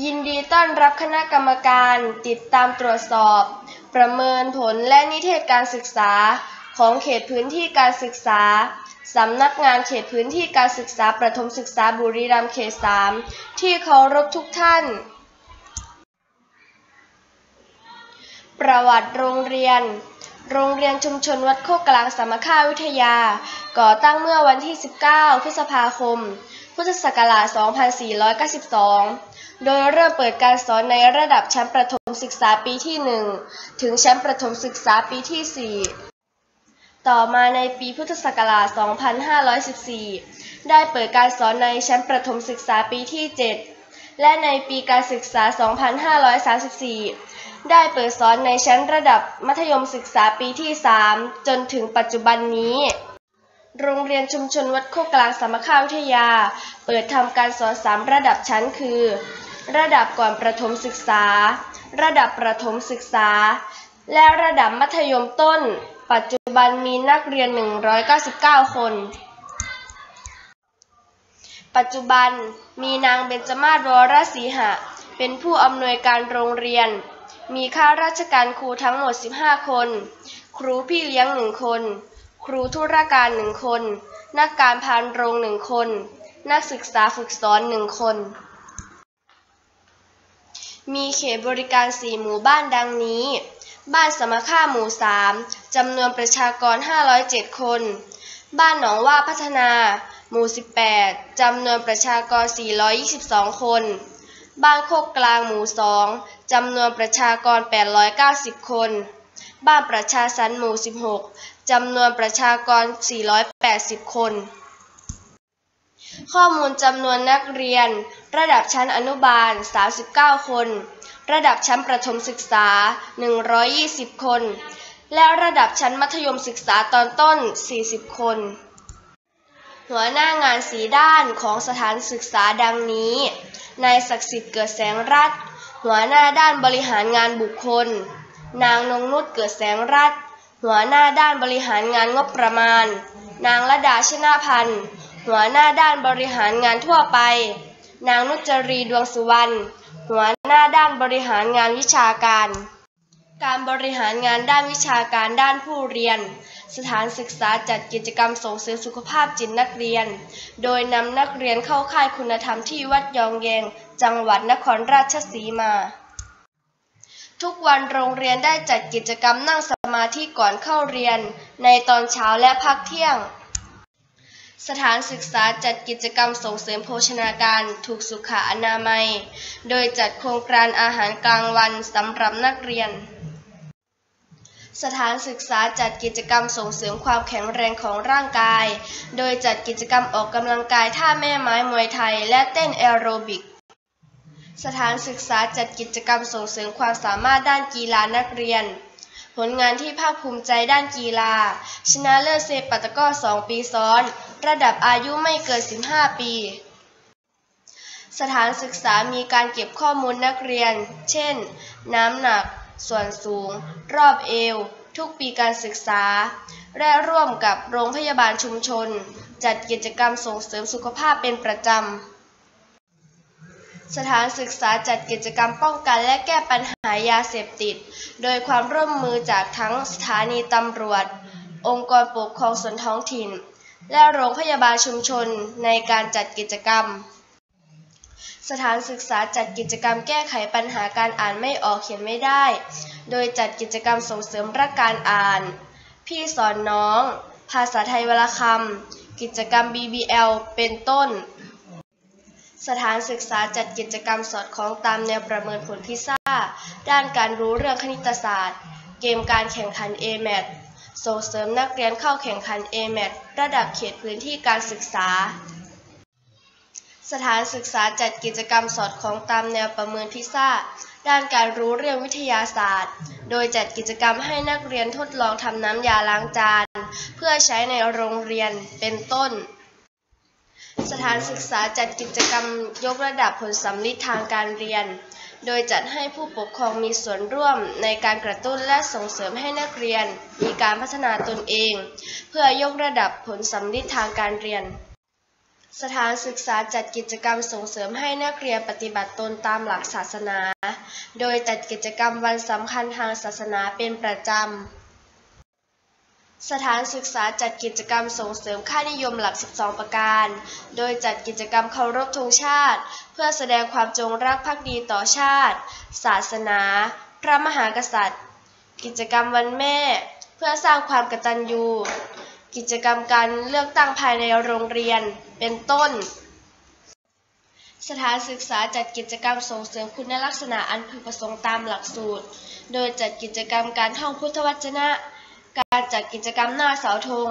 ยินดีต้อนรับคณะกรรมการติดตามตรวจสอบ ประเมินผลและนิเทศการศึกษาของเขตพื้นที่การศึกษา สำนักงานเขตพื้นที่การศึกษาประถมศึกษาบุรีรัมย์เขตสามที่เคารพทุกท่าน ประวัติโรงเรียน โรงเรียนชุมชนวัดโคกกลางสามัคคาวิทยา ก่อตั้งเมื่อวันที่ 19 พฤษภาคม พุทธศักราช 2492 โดยเริ่มเปิดการสอนในระดับชั้นประถมศึกษาปีที่ 1 ถึงชั้นประถมศึกษาปีที่ 4 ต่อมาในปีพุทธศักราช 2514 ได้เปิดการสอนในชั้นประถมศึกษาปีที่ 7 และในปีการศึกษา 2534 ได้เปิดสอนในชั้นระดับมัธยมศึกษาปีที่ 3 จนถึงปัจจุบันนี้โรงเรียนชุมชนวัดโคกกลางสามัคคาวิทยา เปิดทำการสอนสามระดับชั้นคือ ระดับก่อนประถมศึกษา ระดับประถมศึกษา และระดับมัธยมต้น ปัจจุบันมีนักเรียน 199 คน ปัจจุบันมีนางเบญจมาศวรศรีหะ เป็นผู้อำนวยการโรงเรียน มีข้าราชการครูทั้งหมด 15 คน ครูพี่เลี้ยงหนึ่งคน ครูธุรการหนึ่งคน นักการพานโรงหนึ่งคน นักศึกษาฝึกสอนหนึ่งคน มีเขตบริการสี่หมู่บ้านดังนี้ บ้านสมค่าหมู่ 3จำนวนประชากร 507 คน บ้านหนองว่าพัฒนา หมู่ 18จำนวนประชากร 422 คน บ้านโคกกลางหมู่ 2จำนวนประชากร 890 คน บ้านประชาสันหมู่ 16จำนวนประชากร 480 คน ข้อมูลจำนวนนักเรียน ระดับชั้นอนุบาล 39 คน ระดับชั้นประถมศึกษา 120 คน และระดับชั้นมัธยมศึกษาตอนต้น 40 คน หัวหน้างานสีด้านของสถานศึกษาดังนี้ นายศักดิ์สิทธิ์เกิดแสงรัตหัวหน้าด้านบริหารงานบุคคล นางนงนุชเกิดแสงรัตหัวหน้าด้านบริหารงานงบประมาณ นางระดาชนาพันธ์ หัวหน้าด้านบริหารงานทั่วไป นางนุจรีดวงสุวรรณ หัวหน้าด้านบริหารงานวิชาการ การบริหารงานด้านวิชาการด้านผู้เรียน สถานศึกษาจัดกิจกรรมส่งเสริมสุขภาพจิตนักเรียน โดยนำนักเรียนเข้าค่ายคุณธรรมที่วัดยองแยง จังหวัดนครราชสีมา ทุกวันโรงเรียนได้จัดกิจกรรมนั่งสมาธิก่อนเข้าเรียน ในตอนเช้าและพักเที่ยง สถานศึกษาจัดกิจกรรมส่งเสริมโภชนาการถูกสุขอนามัย โดยจัดโครงการอาหารกลางวันสำหรับนักเรียน สถานศึกษาจัดกิจกรรมส่งเสริมความแข็งแรงของร่างกาย โดยจัดกิจกรรมออกกำลังกายท่าแม่ไม้มวยไทย และเต้นแอโรบิก สถานศึกษาจัดกิจกรรมส่งเสริมความสามารถด้านกีฬานักเรียนผลงานที่ภาคภูมิใจด้านกีฬา ชนะเลิศเซปัตะก้อ2 ปีซ้อน ระดับอายุไม่เกิน 15 ปี สถานศึกษามีการเก็บข้อมูลนักเรียน เช่น น้ำหนัก ส่วนสูง รอบเอว ทุกปีการศึกษา และร่วมกับโรงพยาบาลชุมชน จัดกิจกรรมส่งเสริมสุขภาพเป็นประจำ สถานศึกษาจัดกิจกรรมป้องกันและแก้ปัญหายาเสพติด โดยความร่วมมือจากทั้งสถานีตำรวจ องค์กรปกครองส่วนท้องถิ่น และโรงพยาบาลชุมชนในการจัดกิจกรรม สถานศึกษาจัดกิจกรรมแก้ไขปัญหาการอ่านไม่ออกเขียนไม่ได้ โดยจัดกิจกรรมส่งเสริมรักการอ่าน พี่สอนน้อง ภาษาไทยวรรณคำกิจกรรม BBL เป็นต้น สถานศึกษาจัดกิจกรรมสอดคล้องตามแนวประเมินผลพิซซ่า ด้านการรู้เรื่องคณิตศาสตร์ เกมการแข่งขัน AMAT ส่งเสริมนักเรียนเข้าแข่งขัน AMAT ระดับเขตพื้นที่การศึกษา สถานศึกษาจัดกิจกรรมสอดคล้องตามแนวประเมินพิซ่า ด้านการรู้เรื่องวิทยาศาสตร์ โดยจัดกิจกรรมให้นักเรียนทดลองทำน้ำยาล้างจาน เพื่อใช้ในโรงเรียนเป็นต้นสถานศึกษาจัดกิจกรรมยกระดับผลสำลิดทางการเรียน โดยจัดให้ผู้ปกครองมีส่วนร่วมในการกระตุ้นและส่งเสริมให้นักเรียน มีการพัฒนาตนเอง เพื่อยกระดับผลสำลิดทางการเรียน สถานศึกษาจัดกิจกรรมส่งเสริมให้นักเรียนปฏิบัติตนตามหลักศาสนา โดยจัดกิจกรรมวันสำคัญทางศาสนาเป็นประจำ สถานศึกษาจัดกิจกรรมส่งเสริมค่านิยมหลัก 12 ประการ โดยจัดกิจกรรมเคารพธงชาติ เพื่อแสดงความจงรักภักดีต่อชาติ ศาสนา พระมหากษัตริย์ กิจกรรมวันแม่ เพื่อสร้างความกตัญญู กิจกรรมการเลือกตั้งภายในโรงเรียน เป็นต้น สถานศึกษาจัดกิจกรรมส่งเสริมคุณลักษณะอันพึงประสงค์ตามหลักสูตร โดยจัดกิจกรรมการท่องพุทธวจนะ การจัดกิจกรรมหน้าเสาธง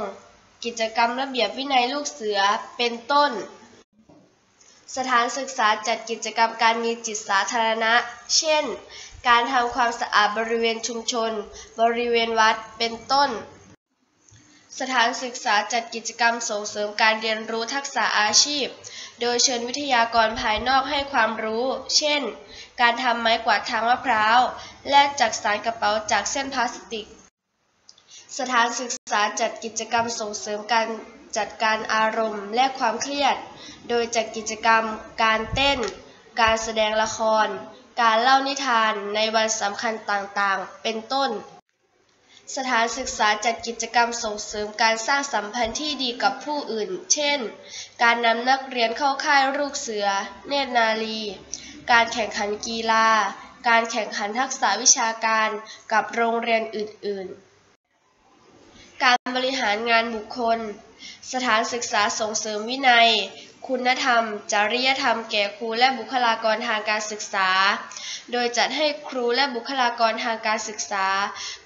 กิจกรรมระเบียบวินัยลูกเสือ เป็นต้น สถานศึกษาจัดกิจกรรมการมีจิตสาธารณะ เช่น การทำความสะอาดบริเวณชุมชน บริเวณวัด เป็นต้น สถานศึกษาจัดกิจกรรมส่งเสริมการเรียนรู้ทักษะอาชีพ โดยเชิญวิทยากรภายนอกให้ความรู้ เช่น การทำไม้กวาดทางมะพร้าว และจักสานกระเป๋าจากเส้นพลาสติก สถานศึกษาจัดกิจกรรมส่งเสริมการจัดการอารมณ์และความเครียด โดยจัดกิจกรรม การเต้น การแสดงละคร การเล่านิทานในวันสำคัญต่างๆ เป็นต้น สถานศึกษาจัดกิจกรรมส่งเสริมการสร้างสัมพันธ์ที่ดีกับผู้อื่น เช่น การนำนักเรียนเข้าค่ายลูกเสือ เนตรนารี การแข่งขันกีฬา การแข่งขันทักษะวิชาการกับโรงเรียนอื่น ๆ การบริหารงานบุคคล สถานศึกษาส่งเสริมวินัย คุณธรรม จริยธรรมแก่ครูและบุคลากรทางการศึกษา โดยจัดให้ครูและบุคลากรทางการศึกษา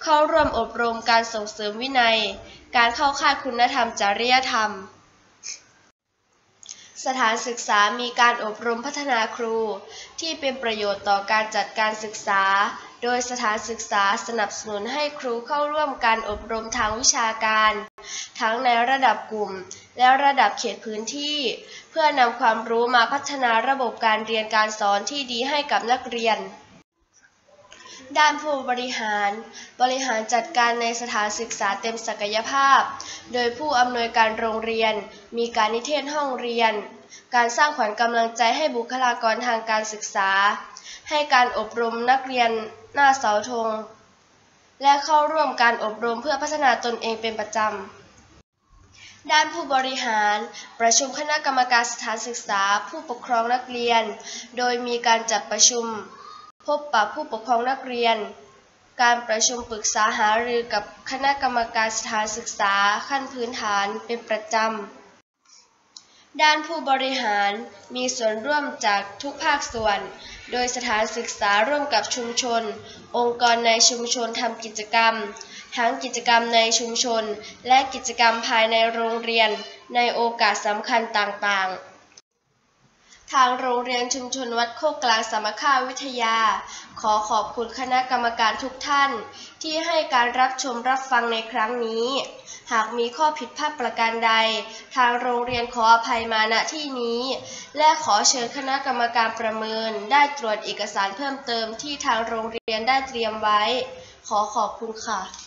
เข้าร่วมอบรมการส่งเสริมวินัย การเข้าค่ายคุณธรรม จริยธรรม สถานศึกษามีการอบรมพัฒนาครู ที่เป็นประโยชน์ต่อการจัดการศึกษา โดยสถานศึกษาสนับสนุนให้ครูเข้าร่วมการอบรมทางวิชาการ ทั้งในระดับกลุ่ม และระดับเขตพื้นที่ เพื่อนำความรู้มาพัฒนาระบบการเรียนการสอนที่ดีให้กับนักเรียนด้านผู้บริหาร บริหารจัดการในสถานศึกษาเต็มศักยภาพ โดยผู้อำนวยการโรงเรียน มีการนิเทศห้องเรียน การสร้างขวัญกำลังใจให้บุคลากรทางการศึกษา ให้การอบรมนักเรียน หน้าเสาธง และเข้าร่วมการอบรมเพื่อพัฒนาตนเองเป็นประจำ ด้านผู้บริหาร ประชุมคณะกรรมการสถานศึกษา ผู้ปกครองนักเรียน โดยมีการจัดประชุม พบปะผู้ปกครองนักเรียน การประชุมปรึกษาหารือกับคณะกรรมการสถานศึกษาขั้นพื้นฐานเป็นประจำด้านผู้บริหารมีส่วนร่วมจากทุกภาคส่วน โดยสถานศึกษาร่วมกับชุมชน องค์กรในชุมชนทำกิจกรรม ทั้งกิจกรรมในชุมชน และกิจกรรมภายในโรงเรียน ในโอกาสสำคัญต่างๆ ทางโรงเรียนชุมชนวัดโคกกลางสามัคคีวิทยา ขอขอบคุณคณะกรรมการทุกท่าน ที่ให้การรับชมรับฟังในครั้งนี้ หากมีข้อผิดพลาดประการใด ทางโรงเรียนขออภัยมาณที่นี้ และขอเชิญคณะกรรมการประเมิน ได้ตรวจเอกสารเพิ่มเติมที่ทางโรงเรียนได้เตรียมไว้ ขอขอบคุณค่ะ